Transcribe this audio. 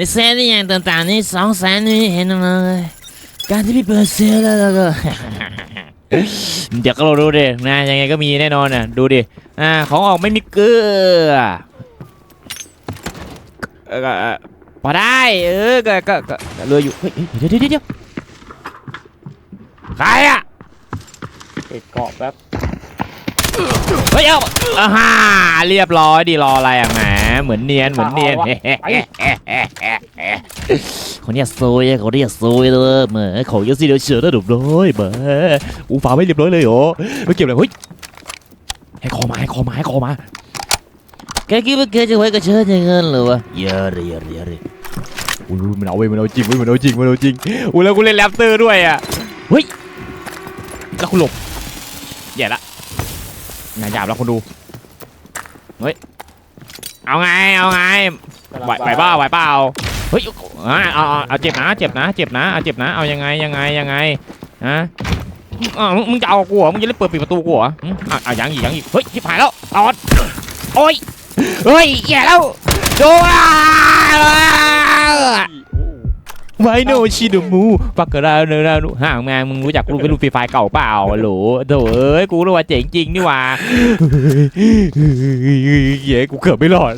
ในเซตนี่อย่างต่างๆนี่สองแสนนี่เห็นมาเลยการที่พี่เปิดเซลแล้วแล้วก็ เดี๋ยวก็เราดูดินะยังไงก็มีแน่นอนน่ะดูดิอ่าของออกไม่มีเกลือเออก็เออพอได้เออก็ก็ก็ก็เรืออยู่เฮ้ยเดี๋ยวเดี๋ยวเดี๋ยวเดี๋ยวใครอะติดเกาะแป๊บเฮ้ยเอาอ่าฮ่าเรียบร้อยดีรออะไรอะแหม เหมือนเนียนเหมือนเนียนคนเนี้ยซวยอะคนเนี้ยซวยเลยเหมือนของยศสิเดียวเชื่อระดับร้อยเหมือนอูฟ้าไม่เรียบร้อยเลยเหรอไม่เก็บเลยเฮ้ยให้คอมาให้คอมาให้คอมาแกคิดว่าแกจะไว้กับเชิญอย่างนั้นเหรอวะเยอะเลยเยอะเลยเยอะเลยอุ้ยมันเอาเว้ยมันเอาจริงเว้ยมันเอาจริงมันเอาจริงอุ้ยแล้วกูเล่นแรปเตอร์ด้วยอะเฮ้ยแล้วคุณหลบแย่ละงานหยาบแล้วคุณดูเฮ้ย เอาไงเอาไงไหวไหวเปล่าไหวเปล่าเฮ้ยอ่าเอาเอาเอาเจ็บนะเจ็บนะเจ็บนะเอาเจ็บนะเอายังไงยังไงยังไงฮะอ่ามึงมึงจะเอากูเหรอมึงจะเล่นเปิดปิดประตูกูเหรออืมอะอะยังอีกยังอีกเฮ้ยชิบหายแล้วตอดโอ้ยเฮ้ยแย่แล้วโด ไวโนชิโดมูปักกะราเนรานุห่างแมงมึงรู้จักลูกเป็นลูกฟรีไฟเก่าเปล่าโหลโถเอ้ยกูรู้ว่าเจ๋งจริงนี่หว่าเฮ้ยกูเกือบไม่รอด